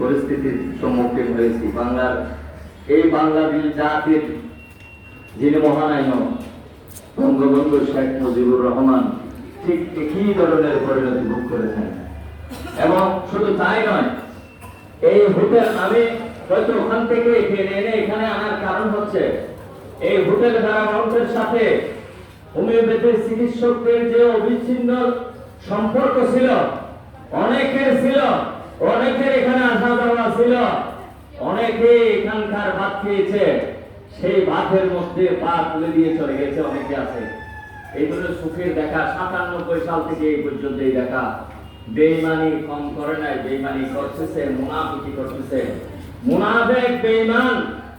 পরিস্থিতির সম্মুখীন হয়েছি। বাংলার এই বাংলাদেশ জাতির যিনি মহানায়ক, বঙ্গবন্ধু শেখ মুজিবুর রহমান, ঠিক একই ধরনের পরিণতি ভোগ করেছেন। এবং শুধু তাই নয়, এই হোটেল আমি হয়তো ওখান থেকে টেনে এনে এখানে আনার কারণ হচ্ছে, এই হোটেল ধারাবাহকের সাথে হোমিওপ্যাথির চিকিৎসকদের যে অবিচ্ছিন্ন সম্পর্ক ছিল, অনেকের ছিল অনেকের এখানে আসা যাওয়া ছিল। অনেকে এখানকার ভাত খেয়েছে। সেই ভাতের মধ্যে পা তুলে দিয়ে চলে গেছে অনেকে আছে। এই জন্য সুখের দেখা, সাতানব্বই সাল থেকে এই পর্যন্ত এই দেখা। বেইমানি কম করে নাই বেইমানি করতেছে, মুনাফিকি করতেছে। মুনাফেক বেইমান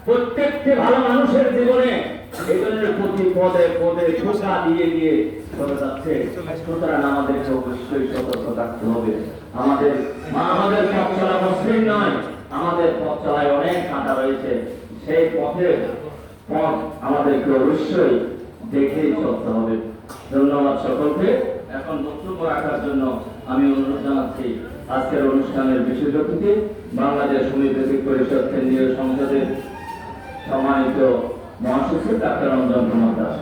প্রত্যেকটি ভালো মানুষের জীবনে এই প্রতি পদে পদে ঠোকা দিয়ে দিয়ে চলে যাচ্ছে। সুতরাং আমাদেরকে অবশ্যই সতর্ক থাকতে হবে। আমাদের আমাদের পথ চলা মসৃণ নয়। আমাদের পথ চলায় অনেক কাঁটা রয়েছে। সেই পথে পথ আমাদেরকে অবশ্যই দেখেই চলতে হবে। ধন্যবাদ সকলকে। এখন বক্তব্য রাখার জন্য আমি অনুরোধ জানাচ্ছি, আজকের অনুষ্ঠানের বিশেষ অতিথি, বাংলাদেশ হোমিওপ্যাথিক পরিষদ কেন্দ্রীয় সংসদের সম্মানিত মহাসচিব ডাক্তার রঞ্জন কুমার দাস।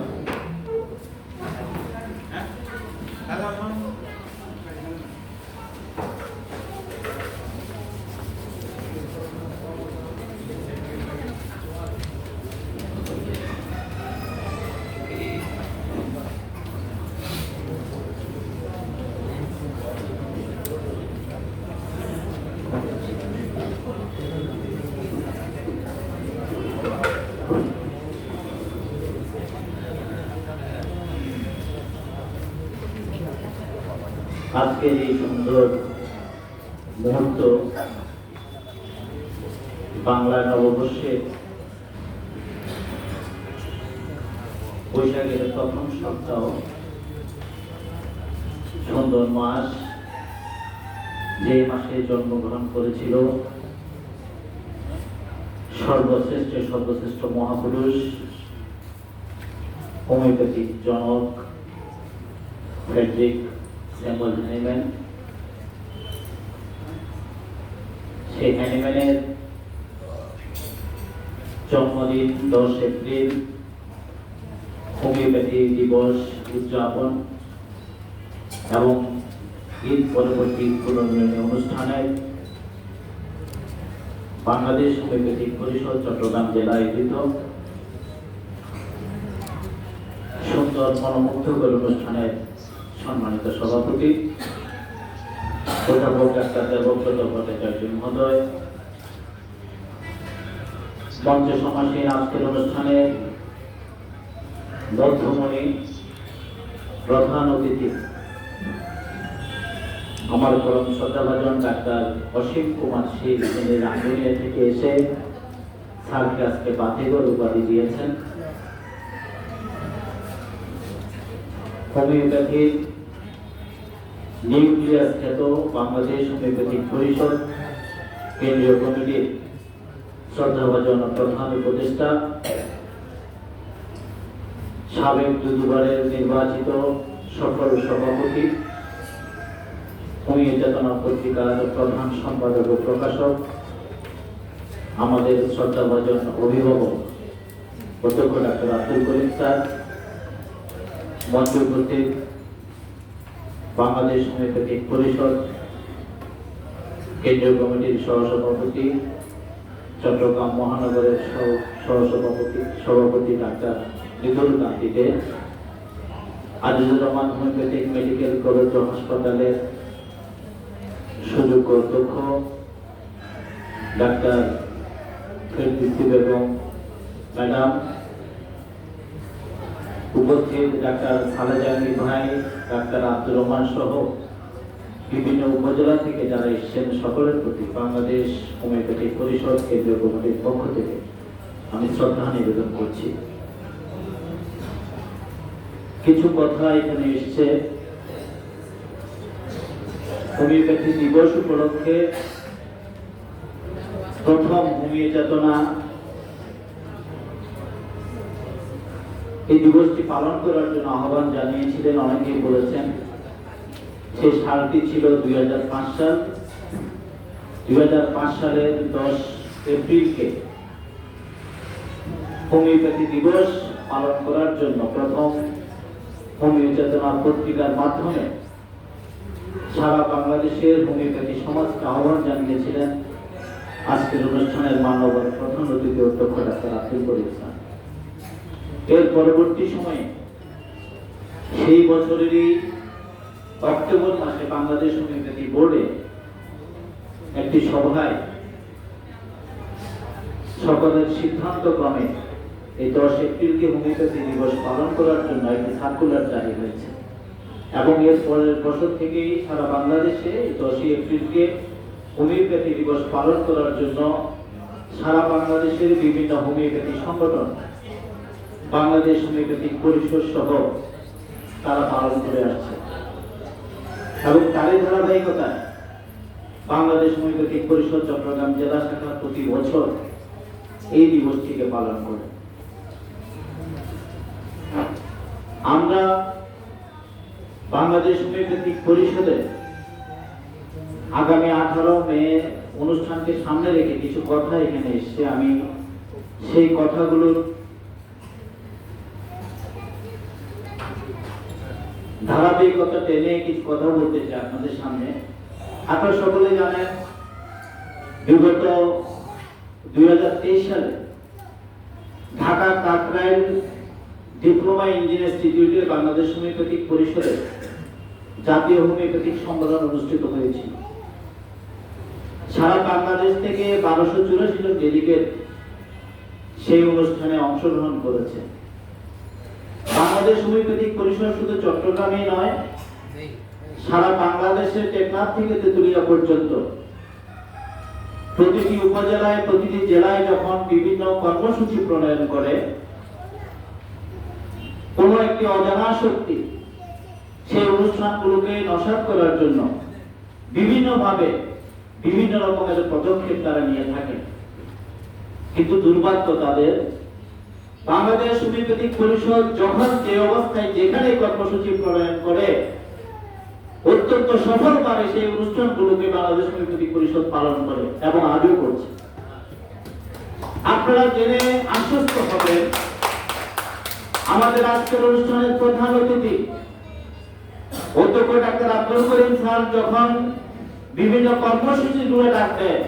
আজকের এই সুন্দর মুহূর্ত বাংলা নববর্ষে বৈশাখের প্রথম সপ্তাহ সুন্দর মাস যে মাসে জন্মগ্রহণ করেছিল সর্বশ্রেষ্ঠ সর্বশ্রেষ্ঠ মহাপুরুষ, হোমিওপ্যাথিক জনক ফ্রেডরিক স্যামুয়েল হ্যানিম্যান সেই হ্যানিম্যানের জন্মদিন, দশ এপ্রিল, হোমিওপ্যাথি দিবস উদযাপন এবং ঈদ পরবর্তী পুনর্মিলনী অনুষ্ঠানে বাংলাদেশ হোমিওপ্যাথিক পরিষদ, চট্টগ্রাম জেলা আয়োজিত সুন্দর, মনোমুগ্ধকর অনুষ্ঠানের সম্মানিত সভাপতি ডাক্তার মহোদয়, মঞ্চ সমাসীন আজকের অনুষ্ঠানে বদ্ধমণি প্রধান অতিথি, আমার পরম শ্রদ্ধাভাজন ডাক্তার অসীম কুমার শীল তিনি রাঙ্গুনিয়া থেকে এসে স্যারকে আজকে বাতিগর উপাধি দিয়েছেন। হোমিওপ্যাথির নিউক্লিয়াস খ্যাত বাংলাদেশ হোমিওপ্যাথিক পরিষদ, কেন্দ্রীয় কমিটির শ্রদ্ধাভাজন প্রধান উপদেষ্টা, সাবেক দুদুবারের নির্বাচিত সফল সভাপতি হোমিও চেতনা পত্রিকার প্রধান সম্পাদক ও প্রকাশক, আমাদের শ্রদ্ধাভাজন অভিভাবক, অধ্যক্ষ ডাক্তার আব্দুল করিম স্যার, মঞ্চ উপস্থিত বাংলাদেশ হোমিওপ্যাথিক পরিষদ, কেন্দ্রীয় কমিটির সহসভাপতি, চট্টগ্রাম মহানগরের সহসভাপতি, সভাপতি doctor Nidul কান্তিকে Azizur Rahman homeopathic medical college ও হাসপাতালের সুযোগ্য অধ্যক্ষ, ডাক্তার ফেরদৌসী বেগম। ম্যাডাম উপস্থিত ডাক্তার খালেজাহাঙ্গীর ভাই, ডাক্তার আব্দুর রহমান সহ বিভিন্ন উপজেলা থেকে যারা এসেছেন সকলের প্রতি বাংলাদেশ হোমিওপ্যাথি পরিষদ কেন্দ্রীয় কমিটির পক্ষ থেকে আমি শ্রদ্ধা নিবেদন করছি। কিছু কথা এখানে এসছে। হোমিওপ্যাথি দিবস উপলক্ষে প্রথম হোমিও চেতনা এই দিবসটি পালন করার জন্য আহ্বান জানিয়েছিলেন অনেকেই বলেছেন, সেই সালটি ছিল দুই হাজার পাঁচ সাল। দুই হাজার পাঁচ সালের দশ এপ্রিলকে হোমিওপ্যাথি দিবস পালন করার জন্য প্রথম হোমিও চেতনা পত্রিকার মাধ্যমে সারা বাংলাদেশের হোমিওপ্যাথি সমাজকে আহ্বান জানিয়েছিলেন। আজকের অনুষ্ঠানের মানবতার প্রধান অতিথি অধ্যক্ষ ডাক্তার আব্দুল করিম এর পরবর্তী সময়ে সেই বছরেরই অক্টোবর মাসে বাংলাদেশ হোমিওপ্যাথি বোর্ডে একটি সভায় সকলের সিদ্ধান্ত ক্রমে এই দশ এপ্রিলকে হোমিওপ্যাথি দিবস পালন করার জন্য একটি সার্কুলার জারি হয়েছে। এবং এর পরের বছর থেকেই সারা বাংলাদেশে দশই এপ্রিলকে হোমিওপ্যাথি দিবস পালন করার জন্য সারা বাংলাদেশের বিভিন্ন হোমিওপ্যাথি সংগঠন বাংলাদেশ হোমিওপ্যাথিক পরিষদ সহ তারা পালন করে আসছে। এবং তারই ধারাবাহিকতায় বাংলাদেশ হোমিওপ্যাথিক পরিষদ চট্টগ্রাম জেলা শাখা প্রতি বছর এই দিবসটিকে পালন করে। আমরা বাংলাদেশ হোমিওপ্যাথিক পরিষদে আগামী আঠারো মে অনুষ্ঠানকে সামনে রেখে কিছু কথা এখানে এসছে। আমি সেই কথাগুলোর ধারাবাহিকতা টেনে কিছু কথা বলতে চাই আপনাদের সামনে। আপনারা সকলে জানেন, বিগত দুই হাজার তেইশ সালে ঢাকা কাকরাইল ডিপ্লোমা ইঞ্জিনিয়ার ইনস্টিটিউটে বাংলাদেশ হোমিওপ্যাথিক পরিষদে জাতীয় হোমিওপ্যাথিক সম্মেলন অনুষ্ঠিত হয়েছিল সারা বাংলাদেশ থেকে বারোশো চুরাশি জন ডেলিগেট সেই অনুষ্ঠানে অংশগ্রহণ করেছে বাংলাদেশ হোমিওপ্যাথিক পরিষদ শুধু চট্টগ্রামেই নয়, সারা বাংলাদেশের টেকনাফ থেকে তেতুলিয়া পর্যন্ত। প্রতিটি উপজেলায়, প্রতিটি জেলায় যখন বিভিন্ন কর্মসূচি প্রণয়ন করে, কোন একটি অজানা শক্তি সেই অনুষ্ঠানগুলোকে নসাত করার জন্য বিভিন্নভাবে বিভিন্ন রকমের পদক্ষেপ তারা নিয়ে থাকে কিন্তু দুর্ভাগ্য তাদের বাংলাদেশ হোমিওপ্যাথিক পরিষদ যখন যে অবস্থায় যেখানে কর্মসূচি প্রণয়ন করে, অত্যন্ত সফলভাবে সেই অনুষ্ঠানগুলোকে বাংলাদেশ হোমিওপ্যাথিক পরিষদ পালন করে এবং আজও করছে। আপনারা জেনে আশ্বস্ত হবেন, আমাদের আজকের অনুষ্ঠানের প্রধান অতিথি, অধ্যক্ষ ডাক্তার আব্দুল করিম স্যার যখন বিভিন্ন কর্মসূচি কর্মসূচিগুলো ডাকতেন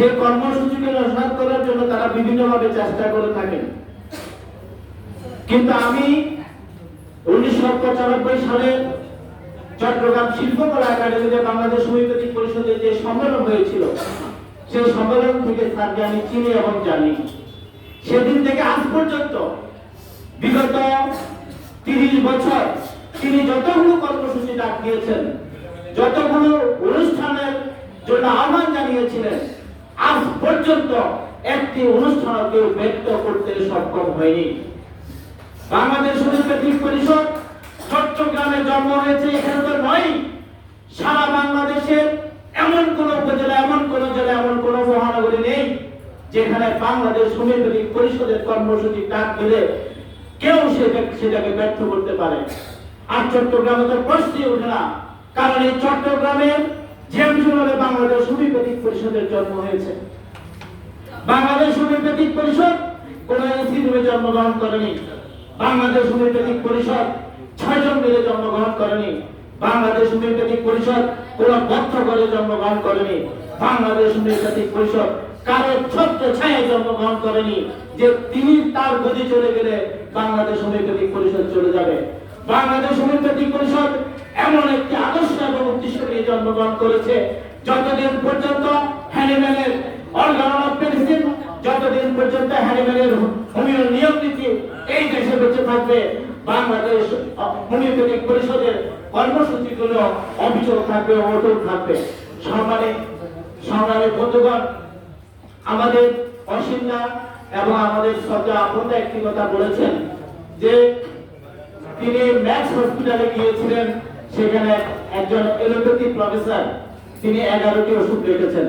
সেই কর্মসূচিকে নস্বাত করার জন্য তারা বিভিন্নভাবে চেষ্টা করে থাকেন। কিন্তু আমি উনিশশো পঁচানব্বই সালে চট্টগ্রাম শিল্পকলা একাডেমিতে বাংলাদেশ হোমিওপ্যাথিক পরিষদের যে সম্মেলন হয়েছিল, সেই সম্মেলন থেকে স্যারকে আমি চিনি এবং জানি। সেদিন থেকে আজ পর্যন্ত বিগত তিরিশ বছর তিনি যতগুলো কর্মসূচি ডাক দিয়েছেন, যতগুলো অনুষ্ঠানের জন্য আহ্বান জানিয়েছিলেন পর্যন্ত একটি অনুষ্ঠান কেউ ব্যক্ত করতে সক্ষম হয়নি। বাংলাদেশ হোমিওপ্যাথিক পরিষদ চট্টগ্রামে জন্ম হয়েছে, এখানে তো নয়। সারা বাংলাদেশের এমন কোন উপজেলা, এমন কোন জেলা, এমন কোন মহানগরী নেই যেখানে বাংলাদেশ হোমিওপ্যাথিক পরিষদের কর্মসূচি ডাক দিলে কেউ সেটা- সেটাকে ব্যর্থ করতে পারে। আর চট্টগ্রামে তো প্রশ্নই ওঠে না, কারণ এই চট্টগ্রামের ঝেমঝুমে বাংলাদেশ হোমিওপ্যাথিক পরিষদের জন্ম হয়েছে। বাংলাদেশ হোমিওপ্যাথিক পরিষদ কোন ইনস্টিটিউটে জন্মগ্রহণ করেনি। বাংলাদেশ হোমিওপ্যাথিক পরিষদ ছয়জন মিলে জন্মগ্রহণ করেনি। বাংলাদেশ হোমিওপ্যাথিক পরিষদ কোন বদ্ধ করে জন্মগ্রহণ করেনি। বাংলাদেশ হোমিওপ্যাথিক পরিষদ কারও ছোট্ট ছায়া জন্মগ্রহণ করেনি যে তিনি তার গদি চলে গেলে বাংলাদেশ হোমিওপ্যাথিক পরিষদ চলে যাবে। বাংলাদেশ হোমিওপ্যাথিক পরিষদ এমন একটি আদর্শ এবং উদ্দেশ্য নিয়ে জন্মগ্রহণ করেছে। যতদিন পর্যন্ত হ্যানিম্যানের অর্গান অফ মেডিসিন যতদিন পর্যন্ত হ্যানিম্যানের হোমিও নিয়ম নীতি এই দেশে বেঁচে থাকবে, বাংলাদেশ হোমিওপ্যাথিক পরিষদের কর্মসূচিগুলো অবিচল থাকবে, অটল থাকবে। সম্মানিত সংগ্রামী বন্ধুগণ, আমাদের অসীমদা এবং আমাদের শ্রদ্ধা আপনদা একটি কথা বলেছেন যে তিনি ম্যাক্স হসপিটালে গিয়েছিলেন, সেখানে একজন এলোপ্যাথি প্রফেসর, তিনি এগারোটি ওষুধ লিখেছেন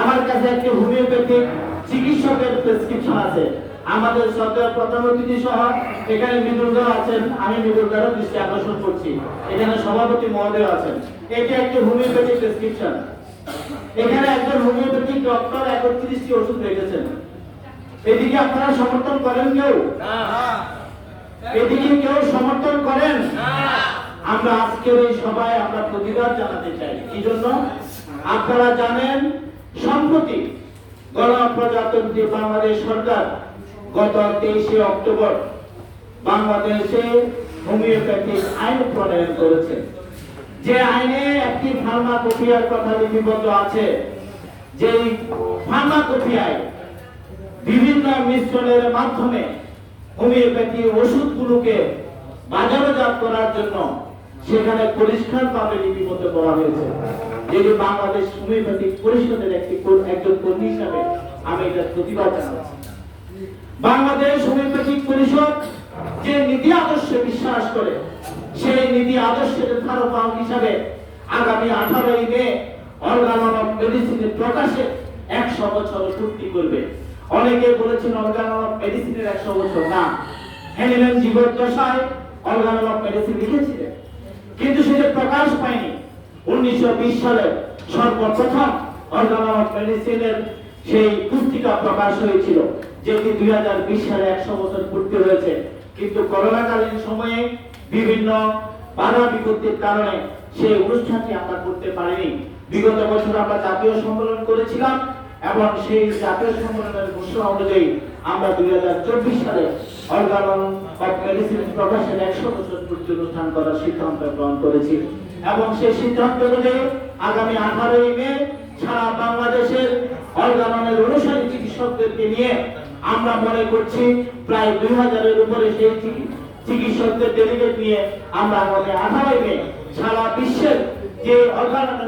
আমার কাছে একটি হোমিওপ্যাথিক চিকিৎসকের প্রেসক্রিপশন আছে। আমাদের সরকার প্রধান অতিথি সহ এখানে মৃদুলদার আছেন। আমি মৃদুলদারও দৃষ্টি আকর্ষণ করছি। এখানে সভাপতি মহোদয় আছেন। এটি একটি হোমিওপ্যাথিক প্রেসক্রিপশন। এখানে একজন হোমিওপ্যাথিক ডক্টর একত্রিশটি ওষুধ রেখেছেন। এদিকে আপনারা সমর্থন করেন কেউ? এদিকে কেউ সমর্থন করেন? আমরা আজকের এই সভায় আমরা প্রতিবাদ জানাতে চাই। কি জন্য? আপনারা জানেন সম্প্রতি গণপ্রজাতন্ত্রী বাংলাদেশ সরকার গত তেইশে অক্টোবর বাংলাদেশে হোমিওপ্যাথিক আইন প্রণয়ন করেছে। যে আইনে একটি ফার্মাকোপিয়ার কথা লিপিবদ্ধ আছে, যেই ফার্মাকোপিয়ায় বিভিন্ন মিশ্রণের মাধ্যমে হোমিওপ্যাথি ওষুধগুলোকে বাজারজাত করার জন্য সেখানে পরিষ্কার ভাবে লিপিবদ্ধ করা হয়েছে। যেটি বাংলাদেশ হোমিওপ্যাথিক পরিষদের একটি একজন কর্মী হিসাবে আমি প্রতিবাদ জানাচ্ছি। বাংলাদেশ হোমিওপ্যাথিক পরিষদ যে নীতি আদর্শে বিশ্বাস করে, সেই নীতি আদর্শের ধারক হিসাবে আগামী আঠারোই মে অর্গানন অফ মেডিসিনের প্রকাশে একশো বছর করবে। অনেকে বলেছেন অর্গানন অফ মেডিসিনের একশো বছর না। হ্যানিম্যান জীবদ্দশায় অর্গানন অফ মেডিসিন লিখেছিলেন। কিন্তু সেটা প্রকাশ পায়নি উনিশশো বিশ সালে সর্বপ্রথম অর্গানন অফ মেডিসিনের সেই পুস্তিকা প্রকাশ হয়েছিল, যেটি দুই হাজার বিশ সালে একশো বছর পূর্তি হয়েছে। কিন্তু করোনাকালীন সময়ে বিভিন্ন বাধা বিপত্তির কারণে সেই অনুষ্ঠানটি আমরা করতে পারিনি। বিগত বছর আমরা জাতীয় সম্মেলন করেছিলাম এবং সেই জাতীয় সম্মেলনের ঘোষণা অনুযায়ী আমরা দুই হাজার চব্বিশ সালে অর্গানন অফ মেডিসিন প্রকাশের একশো বছর পূর্তি অনুষ্ঠান করার সিদ্ধান্ত গ্রহণ করেছি। এবং সেই সিদ্ধান্ত অনুযায়ী আগামী আঠারোই মে সারা বাংলাদেশের অর্গাননের অনুসারী চিকিৎসকদেরকে নিয়ে। আমরা মনে করছি প্রায় দুই হাজারের উপরে সেই চিকিৎসকদের ডেলিগেট নিয়ে আমরা আগামী আঠারোই মে সারা বিশ্বের যে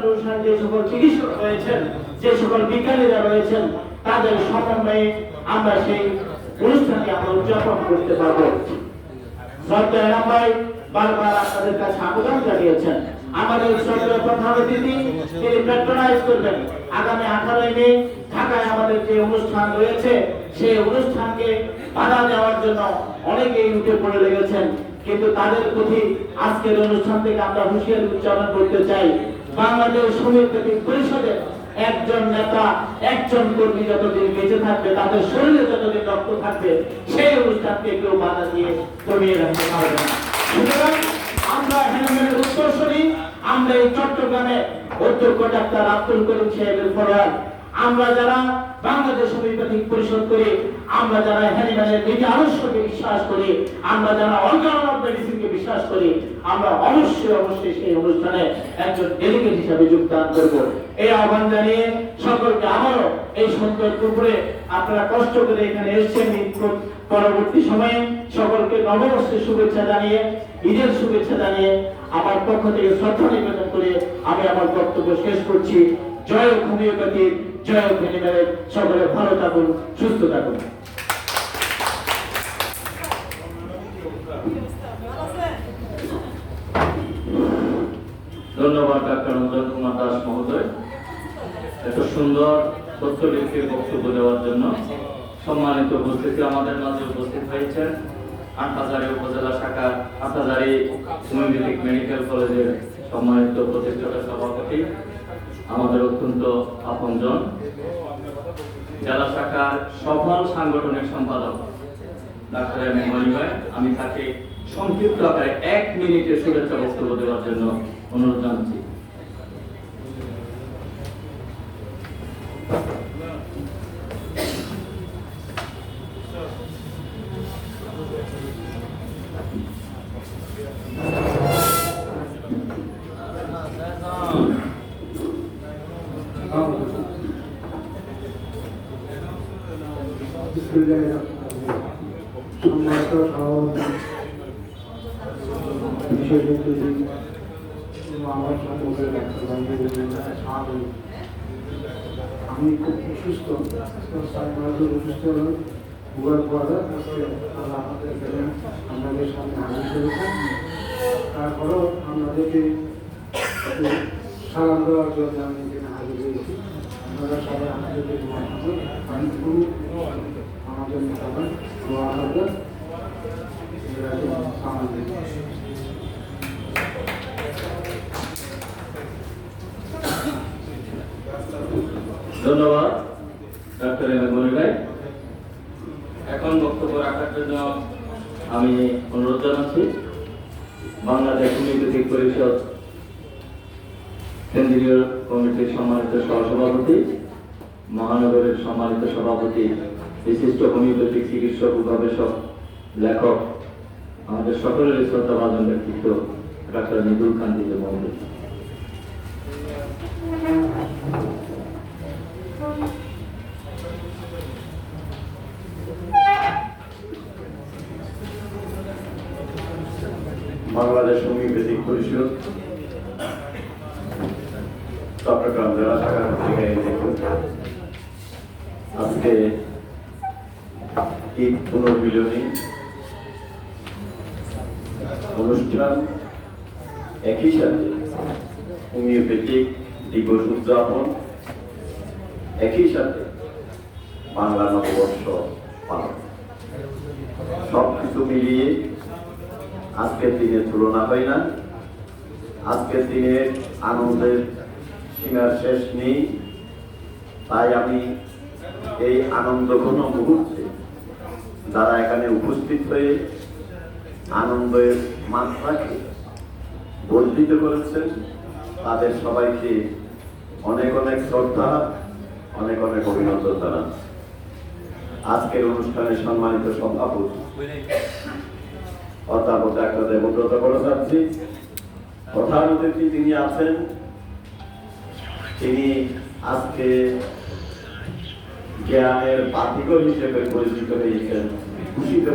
অনুসারে যে সকল চিকিৎসক রয়েছেন, যে সকল বিজ্ঞানীরা রয়েছেন, তাদের সমন্বয়ে আমরা সেই অনুষ্ঠানটি আমরা উদযাপন করতে পারব। ভাই বারবার আপনাদের কাছে আবেদন জানিয়েছেন। আমাদের সরকারের প্রধান অতিথি, তিনি প্যাট্রোনাইজ করবেন। আগামী আঠারোই মে ঢাকায় আমাদের যে অনুষ্ঠান রয়েছে, সেই অনুষ্ঠানকে বাধা দেওয়ার জন্য অনেকেই উঠে পড়ে লেগেছেন। কিন্তু তাদের প্রতি আজকের অনুষ্ঠান থেকে আমরা হুঁশিয়ারি উচ্চারণ করতে চাই। বাংলাদেশ হোমিওপ্যাথিক পরিষদের একজন নেতা, একজন কর্মী যতদিন বেঁচে থাকবে, তাদের শরীরে যতদিন রক্ত থাকবে, সেই অনুষ্ঠানকে কেউ বাধা দিয়ে কমিয়ে রাখতে পারবে না। সুতরাং আমরা আমরা এই চট্টগ্রামে অধ্যক্ষ ডাক্তার আব্দুল করিম সাহেবের আমরা যারা বাংলাদেশ পরিষদ আমরা যারা নীতি আদর্শকে বিশ্বাস করি, আমরা যারা অর্গান অফ মেডিসিনকে বিশ্বাস করি, আমরা অবশ্যই অবশ্যই সেই অনুষ্ঠানে একজন ডেলিগেট হিসাবে যোগদান করব। এই আহ্বান জানিয়ে সকলকে আবারও এই সুন্দর আপনারা কষ্ট করে এখানে এসেছেন। পরবর্তী সময়ে সকলকে নববর্ষের শুভেচ্ছা জানিয়ে, ঈদের শুভেচ্ছা জানিয়ে আমার পক্ষ থেকে শ্রদ্ধা নিবেদন করে আমি আমার বক্তব্য শেষ করছি। জয় হোমিওপ্যাথি জয় হোমিওপ্যাথি সকলে ভালো থাকুন, সুস্থ থাকুন। ধন্যবাদ, ডাক্তার রঞ্জন কুমার দাস মহোদয়। এত সুন্দর তথ্য ব্যক্তির বক্তব্য দেওয়ার জন্য সম্মানিত উপস্থিতি আমাদের মাঝে উপস্থিত হয়েছেন আটহাজারি উপজেলা শাখার আটহাজারি হোমিওপ্যাথিক মেডিকেল কলেজের সম্মানিত প্রতিষ্ঠাতা সভাপতি, আমাদের অত্যন্ত আপনজন। জেলা শাখার সফল সাংগঠনিক সম্পাদক, ডাক্তার এম এ আমি তাকে সংক্ষিপ্ত আকারে এক মিনিটে শুভেচ্ছা বক্তব্য দেওয়ার জন্য অনুরোধ জানাচ্ছি সম্মানিত সভাপতি বিশেষজ্ঞ এবং আমার সম্পর্কে ডাক্তার ভাই আমি খুব অসুস্থ ছয় মাস ধরে অসুস্থ হলাম হওয়ার পরে আজকে আল্লাহ আমাদের এখানে আপনাদের সামনে হাজির করেছেন তারপরেও আপনাদেরকে সালাম দেওয়ার জন্য আমি এখানে হাজির হয়েছি। আপনারা সবাই আমাদেরকে দোয়া করবেন। আমি আমাদের জন্য ধন্যবাদ, ডাক্তার এম ভাই। এখন বক্তব্য রাখার জন্য আমি অনুরোধ জানাচ্ছি। বাংলাদেশ হোমিওপ্যাথিক পরিষদ কেন্দ্রীয় কমিটির সম্মানিত সহসভাপতি, মহানগরের সম্মানিত সভাপতি, বিশিষ্ট হোমিওপ্যাথিক চিকিৎসক ও গবেষক, লেখক, আমাদের সকলের শ্রদ্ধাভাজন ব্যক্তিত্ব, ডাক্তার মৃদুল কান্তি মহোদয়। বাংলাদেশ হোমিওপ্যাথিক পরিষদ। চট্টগ্রাম জেলা শাখার আজকে ঈদ পুনর্মিলনী অনুষ্ঠান একই সাথে হোমিওপ্যাথিক দিবস উদযাপন, একই সাথে বাংলা নববর্ষ পালন। সব কিছু মিলিয়ে আজকের দিনে তুলনা হয় না। আজকের দিনে আনন্দের সীমার শেষ নেই। তাই আমি এই আনন্দ ঘন মুহূর্তে যারা এখানে উপস্থিত হয়ে আনন্দের মাত্রাকে বর্ধিত করেছেন, তাদের সবাইকে অনেক অনেক শ্রদ্ধা, অনেক অনেক অভিনন্দন জানাচ্ছি। আজকের অনুষ্ঠানে সম্মানিত সভাপতি অধ্যাপক ডাক্তার দেবব্রত প্রধান অতিথি তিনি আছেন। তিনি আজকে জ্ঞানের হিসেবে পরিচিত হয়েছেন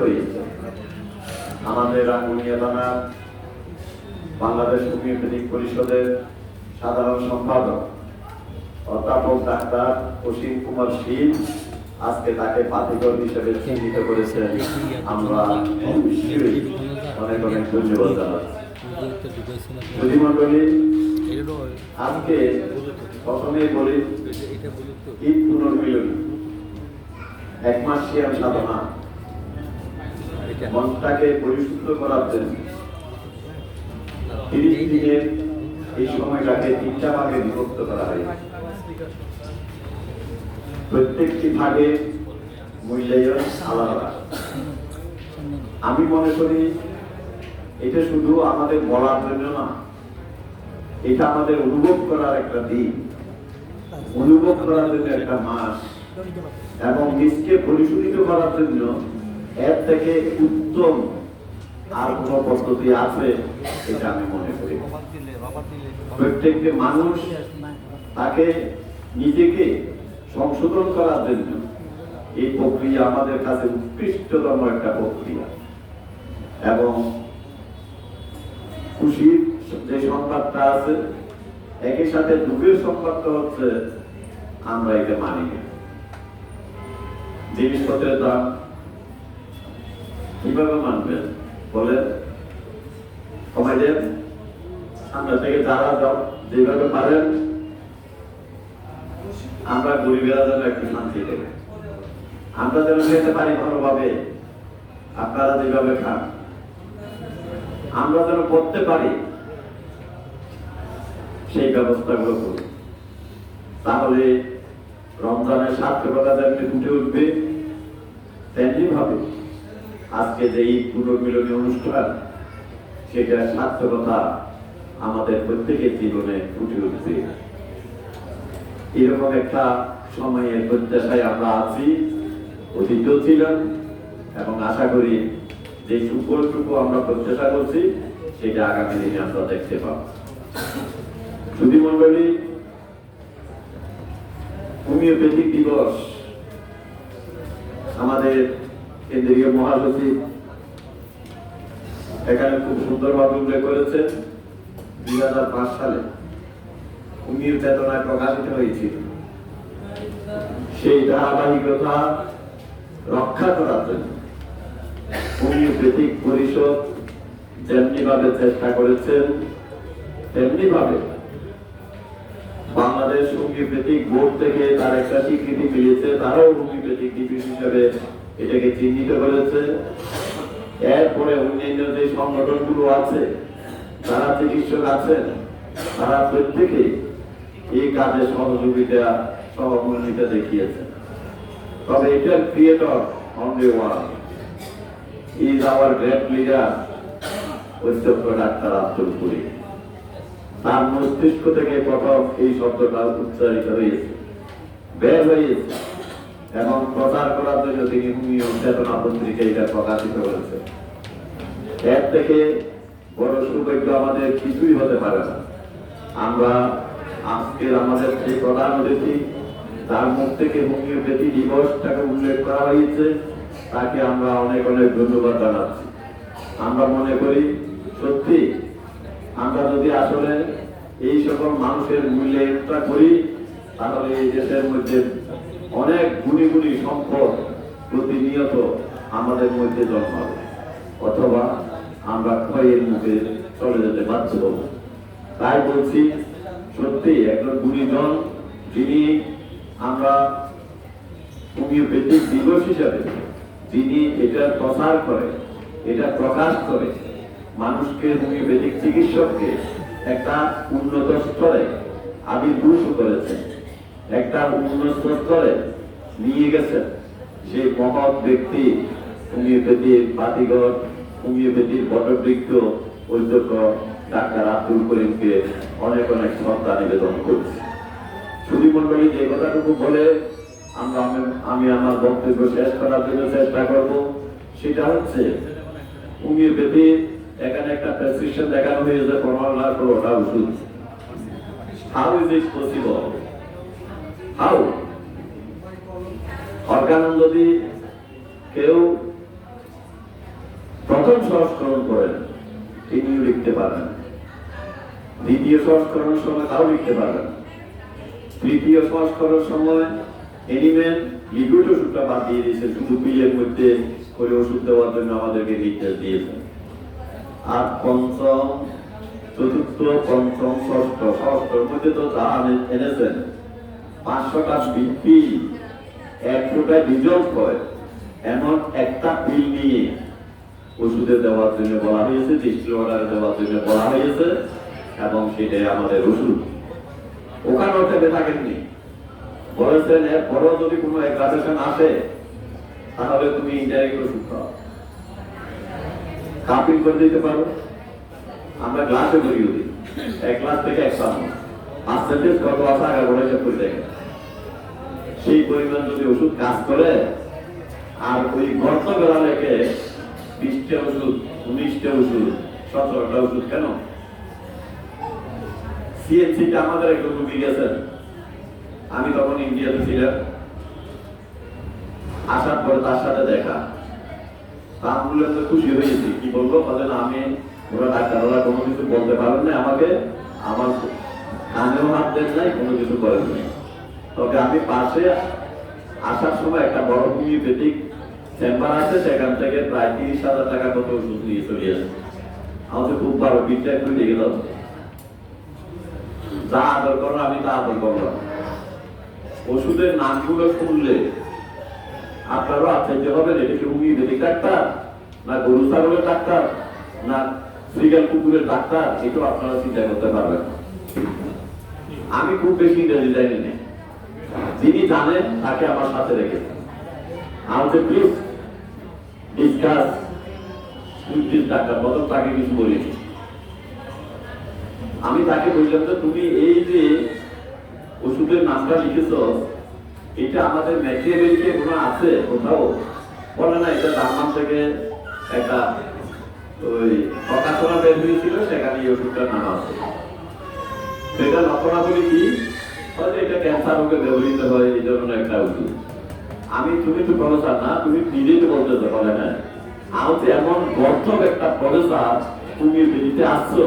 হয়েছেন। আমাদের বাংলাদেশ হোমিওপ্যাথিক পরিষদের সাধারণ সম্পাদক, অধ্যাপক ডাক্তার অসীম কুমার শীল। আজকে তাকে বাতিঘর হিসেবে চিহ্নিত করেছেন আমরা অনেক অনেক ধন্যবাদ জানাচ্ছি। আজকে প্রথমে বলি, ঈদ পুনর্মিলনী। এক মাস সাধনা। মনটাকে পরিশুদ্ধ করার জন্য তিরিশ দিনের এই সময়টাকে তিনটা ভাগে বিভক্ত করা হয়েছে প্রত্যেকটি ভাগে মূল্যায়ন আলাদা। আমি মনে করি এটা শুধু আমাদের বলার জন্য না, এটা আমাদের অনুভব করার একটা দিন, অনুভব করার জন্য একটা মাস, এবং নিজকে পরিশোধিত করার জন্য এর থেকে উত্তম আর কোন পদ্ধতি আছে, এটা আমি মনে করি। প্রত্যেকটি মানুষ তাকে নিজেকে সংশোধন করার জন্য এই প্রক্রিয়া আমাদের কাছে উৎকৃষ্টতম একটা প্রক্রিয়া। এবং খুশির যে সংবাদটা আছে একই সাথে দুঃখের সংবাদটা হচ্ছে, আমরা এটা মানি না। জিনিসপত্রের দাম কীভাবে মানবেন? বলে কমাই দেন। আমরা থেকে যারা যাও যেভাবে পারেন আমরা গরিবেরা যেন একটু শান্তি দেবে আমরা যেন খেতে পারি ভালোভাবে, আপনারা যেভাবে খান। আমরা যেন করতে পারি, সেই ব্যবস্থাগুলো করি। তাহলে রমজানের সার্থকতা যেমনি ফুটে উঠবে তেমনি ভাবে আজকে যে এই পুনর্মিলনী অনুষ্ঠান, সেটার সার্থকতা আমাদের প্রত্যেকের জীবনে ফুটে উঠবে। এরকম একটা সময়ের প্রত্যাশায় আমরা আছি, অতীত ছিলাম এবং আশা করি যে সুফলটুকু আমরা প্রত্যাশা করছি, সেটা আগামী দিনে আমরা দেখতে পাব। সুধী মন্ডলী হোমিওপ্যাথিক দিবস আমাদের কেন্দ্রীয় মহাসচিব এখানে খুব সুন্দরভাবে উল্লেখ করেছেন, দুই সালে। চেতনায় প্রকাশিত হয়েছিল। সেই ধারাবাহিকতা রক্ষা করার জন্য হোমিওপ্যাথিক পরিষদ যেমনি ভাবে চেষ্টা করেছেন তেমনি ভাবে বাংলাদেশ হোমিওপ্যাথিক বোর্ড থেকে তার একটা স্বীকৃতি মিলেছে, তারাও হোমিওপ্যাথিক দিবস হিসাবে এটাকে চিহ্নিত করেছে। এরপরে অন্যান্য যে সংগঠনগুলো আছে তারা চিকিৎসক আছেন, তারা প্রত্যেকে এই কাজে সহযোগিতা সহমর্মিতা দেখিয়েছে তবে এটার creator on the world is our great leader অধ্যক্ষ ডাক্তার আব্দুল পুরী তার মস্তিষ্ক থেকে প্রথম এই শব্দটা উচ্চারিত হয়েছে। বের হয়েছে। এবং প্রচার করার জন্য তিনি হোমিও চেতনা পত্রিকা এটা প্রকাশিত করেছে। এর থেকে বড় সৌভাগ্য আমাদের কিছুই হতে পারে না। আমরা আজকের আমাদের যে প্রধান অতিথি তার মুখ থেকে হোমিওপ্যাথি দিবসটাকে উল্লেখ করা হয়েছে, তাকে আমরা অনেক অনেক ধন্যবাদ জানাচ্ছি। আমরা মনে করি, সত্যি, আমরা যদি আসলে এই সকল মানুষের মূল্যায়নটা করি, তাহলে এই দেশের মধ্যে অনেক গুণী গুণী সম্পদ প্রতিনিয়ত আমাদের মধ্যে জন্মাবে, অথবা আমরা ক্ষয়ের মুখে চলে যেতে হব। তাই বলছি সত্যি একজন গুণীজন যিনি আমরা হোমিওপ্যাথিক দিবস হিসাবে যিনি এটা প্রচার করে, এটা প্রকাশ করে, মানুষকে হোমিওপ্যাথিক চিকিৎসককে একটা উন্নত স্তরে আবির্ভূত করেছেন, একটা উন্নত স্তরে নিয়ে গেছেন। সেই মহৎ ব্যক্তি হোমিওপ্যাথির বাতিঘর, হোমিওপ্যাথির বটবৃক্ষ, অধ্যক্ষ ডাক্তার আব্দুল করিমকে অনেক অনেক শ্রদ্ধা নিবেদন করছি। সুধী মন্ডলী যে কথাটুকু বলে, আমরা আমি- আমি আমার বক্তব্য শেষ করার জন্য চেষ্টা করব। সেটা হচ্ছে হোমিওপ্যাথি এখানে একটা প্রেসক্রিপশন দেখানো হয়েছে, পনেরো লাখ ওটা ওষুধ। How is it possible how Organon যদি কেউ প্রথম সংস্করণ করেন, তিনিও লিখতে পারেন। দ্বিতীয় সংস্করণের সময় তাও লিখতে পারেন তৃতীয় সংস্করণের সময় এনিমেন লিকুইড ওষুধটা বাদ দিয়ে দিয়েছে, শুধু বিলের মধ্যে ওই ওষুধ দেওয়ার জন্য আমাদেরকে নির্দেশ দিয়েছে। আর পঞ্চম, চতুর্থ, পঞ্চম, ষষ্ঠ, ষষ্ঠর মধ্যে তো যা এনেছেন। পাঁচশোটা বিপি এক ফোটায় ডিজলভ হয় এমন একটা বিল নিয়ে ওষুধে দেওয়ার জন্য বলা হয়েছে ডিস্টিল অর্ডারে দেওয়ার জন্য বলা হয়েছে। এবং সেটাই আমাদের ওষুধ ওখানে থেকে থাকেননি বলেছেন এর পরেও যদি কোনো এগ্রাডেশন আসে, তাহলে তুমি ইনডাইরেক্ট ওষুধ খাও কাপিং করে দিতে পারো। আমরা গ্লাসে করিয়ে দিই। এক গ্লাস থেকে এক চামচ পার্সেন্টেজ কত আছে আগে বলে করে দেখেন। সেই পরিমাণ যদি ওষুধ কাজ করে, আর ওই গর্ত বেলা রেখে বিশটা ওষুধ, উনিশটা ওষুধ, সতেরোটা ওষুধ কেন? সিএনসিটা আমাদের একটু রুগী গেছেন আমি তখন ইন্ডিয়াতে ছিলাম। আসার পরে তার সাথে দেখা। তো খুশি হয়েছি। কি বলব? বলে না, আমি ওরা ডাক্তাররা কোনো কিছু বলতে পারেন না। আমাকে আমার কানেও হাত দেন নাই, কোনো কিছু করেন নাই। তবে আমি পাশে আসার সময় একটা বড় হোমিওপ্যাথিক চেম্বার আছে, সেখান থেকে প্রায় তিরিশ হাজার টাকা কত ওষুধ নিয়ে চলে আসে। আমাদের খুব ভালো বিটটা একটু লেগে গেল। যা আদর করো, আমি তা আদর করলাম ওষুধের নামগুলো শুনলে আপনারও আশ্চর্য হবেন এটা কি হোমিওপ্যাথিক ডাক্তার? না গরু, ছাগলের ডাক্তার? না শ্রীগাল কুকুরের ডাক্তার? এটাও আপনারা চিন্তা করতে পারবেন আমি খুব বেশি ইংরেজি জানি না। যিনি জানেন, তাকে আমার সাথে রেখে আমাকে প্লিজ ডিসকাস ডাক্তার প্রথম তাকে কিছু বলিনি আমি তাকে বললাম যে, তুমি এই যে ওষুধের নামটা লিখেছ, এটা আমাদের ম্যাটেরিয়ালকে কোনো আছে কোথাও? বলে না, এটা দাম থেকে একটা ওই প্রকাশনা বের হয়েছিল, সেখানে এই ওষুধটার নাম আছে। সেটা বলি কি? হয়তো এটা ক্যান্সার রোগে ব্যবহৃত হয়, এই ধরনের একটা ওষুধ। আমি, তুমি তো প্রফেসর না, তুমি নিজেই তো বলতেছো, বলে না। আমি তো এমন গর্থক একটা প্রফেসর, তুমি বেরিতে আসছো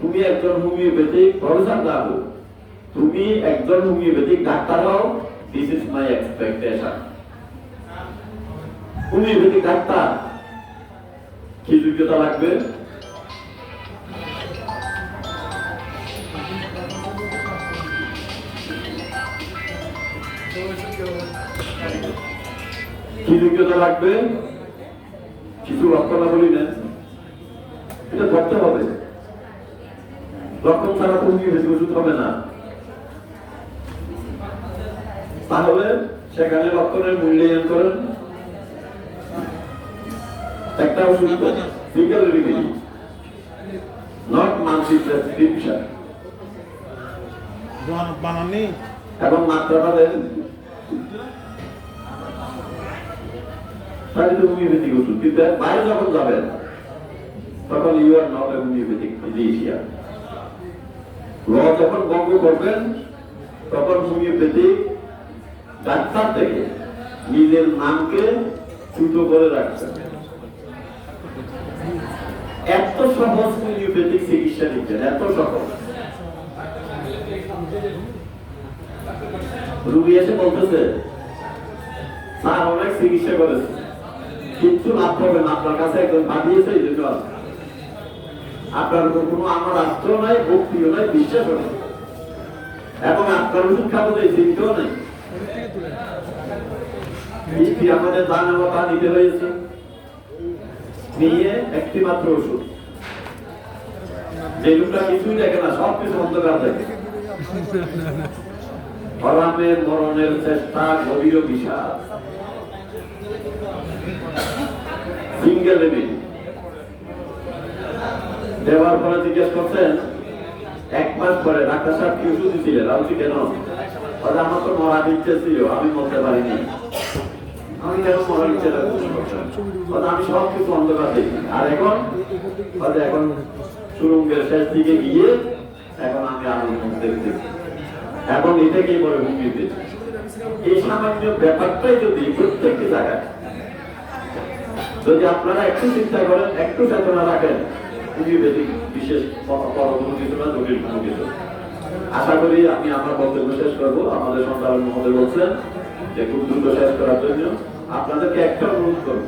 তুমি একজন হোমিওপ্যাথিক প্রফেসর দাবু তুমি একজন হোমিওপ্যাথিক ডাক্তার হও। This is my expectation homeopathic doctor. কি যোগ্যতা লাগবে? কি যোগ্যতা লাগবে? কিছু লক্ষণাবলী নেন এটা ধরতে হবে। লক্ষণ ছাড়া তো বেশি ওষুধ হবে না। তাহলে সেখানে লক্ষণের মূল্যায়ন করেন। একটা ওষুধ single remedy not monthly prescription বানানি এবং মাত্রাটা দেন। তাহলে তো হোমিওপ্যাথিক ওষুধ কিন্তু বাইরে যখন যাবেন তখন you are not homeopathic physician law যখন ভঙ্গ করবেন, তখন হোমিওপ্যাথিক ডাক্তার থেকে নিজের নামকে ছুটো করে রাখছেন এত সহজ হোমিওপ্যাথিক চিকিৎসা দিচ্ছেন এত সহজ। রুগী এসে বলতেছে, স্যার, অনেক চিকিৎসা করেছে। কিন্তু লাভ হবে না, আপনার কাছে একজন পাঠিয়েছে, এই জন্য। আপনার উপর কোনো আমার রাষ্ট্র নাই, ভক্তিও নাই, বিশ্বাসও নেই। এবং আপনার ওষুধ খাব নেই। কিন্তু আমাদের দান নিতে হয়েছে। নিয়ে একটি মাত্র ওষুধ কিছুই দেখে না, সব কিছু অন্ধকার দেখে। মরণের চেষ্টা গভীর বিশাল। সিঙ্গেল লেবিল দেওয়ার পরে জিজ্ঞেস করছেন, এক মাস পরে ডাক্তার সাহেব কি ওষুধ দিয়েছিলেন আমি কেন? আমার তো মরার ইচ্ছে ছিল, আমি মরতে পারিনি। আমি কেন আমি সব কিছু অন্ধকার আর এখন? এখন সুরঙ্গের শেষ দিকে গিয়ে এখন আমি আনন্দ দেখতেছি এখন এটাকেই বলে এই সামান্য ব্যাপারটাই যদি প্রত্যেকটি জায়গায়, যদি আপনারা একটু চিন্তা করেন, একটু চেতনা রাখেন বিশেষ কোনো কিছু না জটিল আশা করি আমি আমার বক্তব্য শেষ করব। আমাদের সন্তান মহোদয় বলছেন যে খুব দ্রুত শেষ করার জন্য। আপনাদেরকে একটা অনুরোধ করব।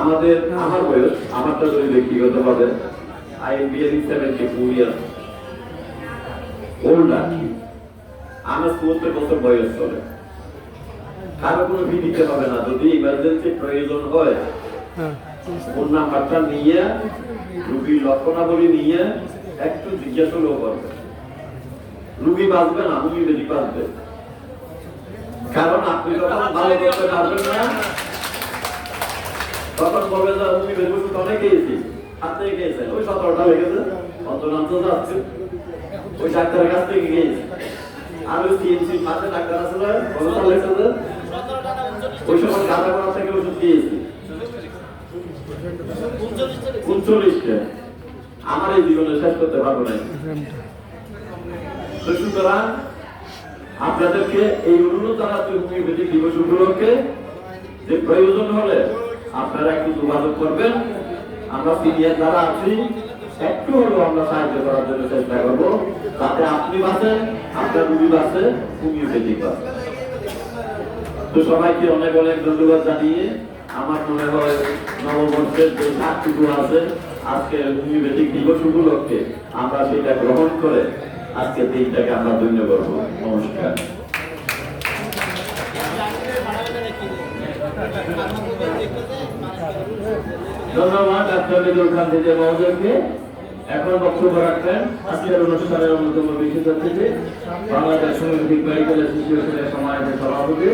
আমাদের, আমার বয়স আমারটা যদি ব্যক্তিগত ভাবে I am bearing seventy two years older আমার চুয়াত্তর বছর বয়স চলে। কারও কোনো ফি দিতে হবে না। যদি ইমার্জেন্সি প্রয়োজন হয়। ফোন নাম্বারটা নিয়ে, রুগীর লক্ষণাবলী নিয়ে একটু জিজ্ঞাসা করবে রুগী বাঁচবে না, রুগী বেশি বাঁচবে। কারণ আপনি যখন ভালো করতে পারবেন না, তখন বলবে যে, রুগী বেশি ওষুধ অনেক খেয়েছি। আপনি খেয়েছেন। ওই সতেরোটা লেগেছে অন্তরান্ত যাচ্ছে ওই ডাক্তারের কাছ থেকে গিয়েছি আর ওই সিএমসি পাশে ডাক্তার যে? ওই সময় গাঁদা করা থেকে ওষুধ দিয়েছি উনচল্লিশটা আমার এই জীবনে শেষ করতে পারব না সুতরাং আপনাদেরকে এই অনুরোধ জানাচ্ছি হোমিওপ্যাথিক দিবস উপলক্ষে যে প্রয়োজন হলে আপনারা একটু যোগাযোগ করবেন। আমরা সিনিয়র যারা আছি, একটু হলেও আমরা সাহায্য করার জন্য চেষ্টা করব। তাতে আপনি বাঁচেন, আপনার রুগী বাঁচে হোমিওপ্যাথিক বাঁচে। তো সবাইকে অনেক অনেক ধন্যবাদ জানিয়ে আমার মনে হয় নববর্ষের যে সাতটুকু আছে, আজকে হোমিওপ্যাথিক দিবস উপলক্ষে আমরা সেটা গ্রহণ করে আজকে দিনটাকে আমরা ধন্য করব। নমস্কার। ধন্যবাদ ডাক্তার খান থেকে এখন বক্তব্য রাখবেন। আজকের অনুষ্ঠানের অন্যতম বিশেষ অতিথি বাংলাদেশ সমাজের সভাপতি।